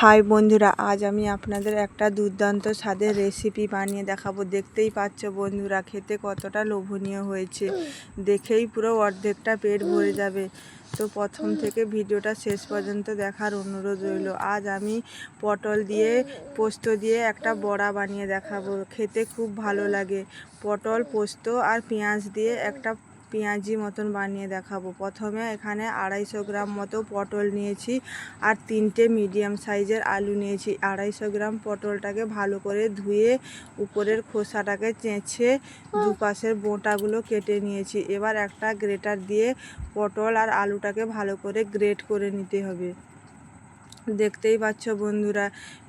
High বন্ধুরা, আজ আমি আপনাদের একটা দুর্দান্ত স্বাদের রেসিপি বানিয়ে দেখাবো। দেখতেই পাচ্ছ বন্ধুরা, খেতে কতটা লোভনীয় হয়েছে। দেখেই পুরো অর্ধেকটা পেট ভরে যাবে। তো প্রথম থেকে ভিডিওটা শেষ পর্যন্ত দেখার অনুরোধ রইল। আজ আমি পটল দিয়ে, পোস্ত দিয়ে একটা বড়া বানিয়ে দেখাবো। খেতে খুব ভালো লাগে। পটল, পোস্ত আর পেঁয়াজ দিয়ে একটা পেঁয়াজি মতন বানিয়ে দেখাবো। প্রথমে এখানে আড়াইশো গ্রাম মতো পটল নিয়েছি আর তিনটে মিডিয়াম সাইজের আলু নিয়েছি। আড়াইশো গ্রাম পটলটাকে ভালো করে ধুয়ে উপরের খোসাটাকে চেঁচে দুপাশের বোঁটাগুলো কেটে নিয়েছি। এবার একটা গ্রেটার দিয়ে পটল আর আলুটাকে ভালো করে গ্রেট করে নিতে হবে। দেখতেই পাচ্ছ বন্ধুরা,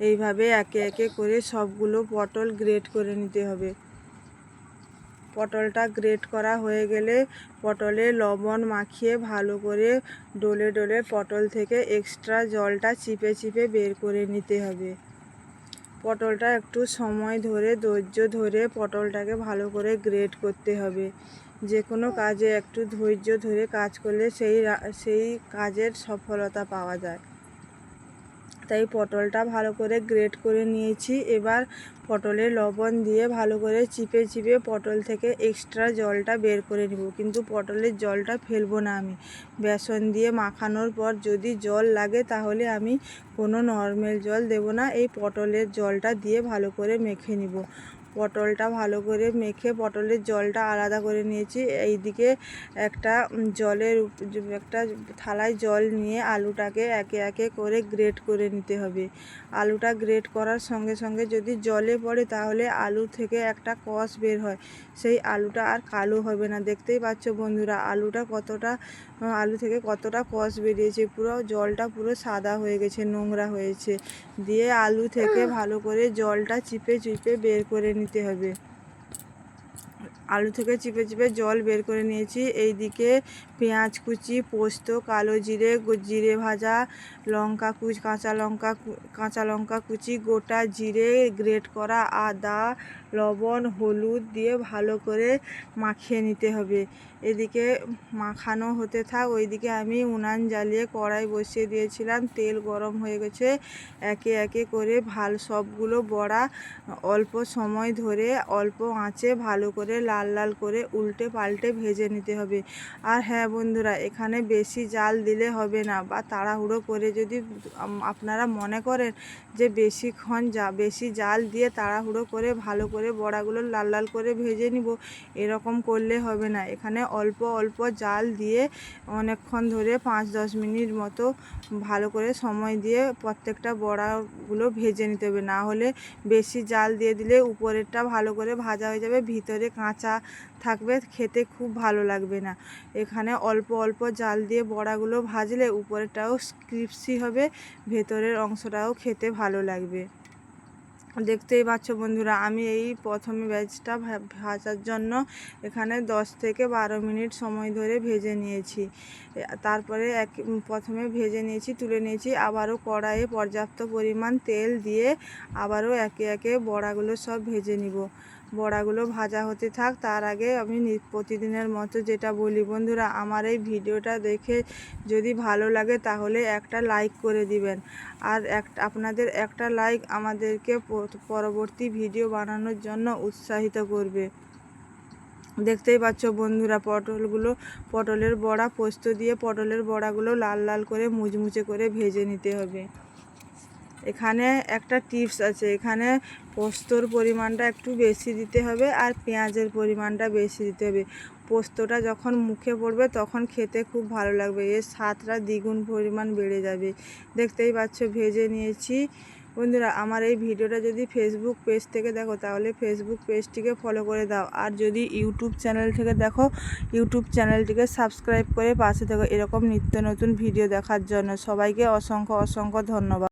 এইভাবে একে একে করে সবগুলো পটল গ্রেট করে নিতে হবে। পটলটা গ্রেট করা হয়ে গেলে পটলে লবণ মাখিয়ে ভালো করে ডলে ডলে পটল থেকে এক্সট্রা জলটা চিপে চিপে বের করে নিতে হবে। পটলটা একটু সময় ধরে, ধৈর্য ধরে পটলটাকে ভালো করে গ্রেট করতে হবে। যে কোনো কাজে একটু ধৈর্য ধরে কাজ করলে সেই সেই কাজের সফলতা পাওয়া যায়। তাই পটলটা ভালো করে গ্রেট করে নিয়েছি। এবার পটলে লবণ দিয়ে ভালো করে চিপে চিপে পটল থেকে এক্সট্রা জলটা বের করে নেব। কিন্তু পটলের জলটা ফেলব না আমি। বেসন দিয়ে মাখানোর পর যদি জল লাগে তাহলে আমি কোনো নর্মাল জল দেব না। এই পটলের জলটা দিয়ে ভালো করে মেখে নিব। পটলটা ভালো করে মেখে পটলের জলটা আলাদা করে নিয়েছি। এইদিকে একটা জলের একটা থালায় জল নিয়ে আলুটাকে একে একে করে গ্রেট করে নিতে হবে। আলুটা গ্রেট করার সঙ্গে সঙ্গে যদি জলে পড়ে তাহলে আলু থেকে একটা কষ বের হয়। সেই আলুটা আর কালো হবে না। দেখতেই পাচ্ছ বন্ধুরা, আলুটা কতটা, আলু থেকে কতটা কষ বেরিয়েছে। পুরো জলটা পুরো সাদা হয়ে গেছে, নোংরা হয়েছে। দিয়ে আলু থেকে ভালো করে জলটা চিপে চিপে বের করে নিতে হবে। আলু থেকে চিপে চিপে জল বের করে নিয়েছি। এই দিকে পেঁয়াজ কুচি, পোস্ত, কালো জিরে জিরে ভাজা, লঙ্কা কুচ কাঁচা লঙ্কা কাঁচা লঙ্কা কুচি, গোটা জিরে গ্রেট করা, আদা, লবণ, হলুদ দিয়ে ভালো করে মাখিয়ে নিতে হবে। এদিকে মাখানো হতে থাক, ওইদিকে আমি উনান জ্বালিয়ে কড়াই বসিয়ে দিয়েছিলাম, তেল গরম হয়ে গেছে। একে একে করে ভালো সবগুলো বড়া অল্প সময় ধরে অল্প আঁচে ভালো করে লাল লাল করে উল্টে পাল্টে ভেজে নিতে হবে। আর হ্যাঁ বন্ধুরা, এখানে বেশি জাল দিলে হবে না বা তাড়াহুড়ো করে যদি আপনারা মনে করেন যে বেশিক্ষণ যা বেশি জাল দিয়ে তাড়াহুড়ো করে ভালো করে বড়াগুলো লাল লাল করে ভেজে নিব, এরকম করলে হবে না। এখানে অল্প অল্প জাল দিয়ে অনেকক্ষণ ধরে পাঁচ দশ মিনিট মতো ভালো করে সময় দিয়ে প্রত্যেকটা বড়াগুলো ভেজে নিতে হবে। না হলে বেশি জাল দিয়ে দিলে উপরেরটা ভালো করে ভাজা হয়ে যাবে, ভিতরে কাঁচা থাকবে, খেতে খুব ভালো লাগবে না। এখানে অল্প অল্প জাল দিয়ে বড়াগুলো ভাজলে উপরেরটাও ক্রিপসি হবে, ভেতরের অংশটাও খেতে ভালো লাগবে। দেখতেই পাচ্ছ বন্ধুরা, আমি এই প্রথমে ব্যাচটা ভাজার জন্য এখানে দশ থেকে বারো মিনিট সময় ধরে ভেজে নিয়েছি। তারপরে এক, প্রথমে ভেজে নিয়েছি, তুলে নিয়েছি, আবারও কড়াইয়ে পর্যাপ্ত পরিমাণ তেল দিয়ে আবারও একে একে বড়াগুলো সব ভেজে নিব। বড়াগুলো ভাজা হতে থাক, তার আগে আমি প্রতিদিনের মতো যেটা বলি, বন্ধুরা, আমার এই ভিডিওটা দেখে যদি ভালো লাগে তাহলে একটা লাইক করে দিবেন। আর এক আপনাদের একটা লাইক আমাদেরকে পরবর্তী ভিডিও বানানোর জন্য উৎসাহিত করবে। দেখতেই পাচ্ছ বন্ধুরা, পটলগুলো, পটলের বড়া পোস্ত দিয়ে পটলের বড়াগুলো লাল লাল করে মুচমুচে করে ভেজে নিতে হবে। এখানে একটা টিপস আছে, এখানে পোস্তর পরিমাণটা একটু বেশি দিতে হবে আর পেঁয়াজের পরিমাণটা বেশি দিতে হবে। পোস্তটা যখন মুখে পড়বে তখন খেতে খুব ভালো লাগবে, এর স্বাদটা দ্বিগুণ পরিমাণ বেড়ে যাবে। দেখতেই পাচ্ছ, ভেজে নিয়েছি। বন্ধুরা, আমার এই ভিডিওটা যদি ফেসবুক পেজ থেকে দেখো তাহলে ফেসবুক পেজটিকে ফলো করে দাও। আর যদি ইউটিউব চ্যানেল থেকে দেখো ইউটিউব চ্যানেলটিকে সাবস্ক্রাইব করে পাশে দেখো এরকম নিত্য নতুন ভিডিও দেখার জন্য। সবাইকে অসংখ্য অসংখ্য ধন্যবাদ।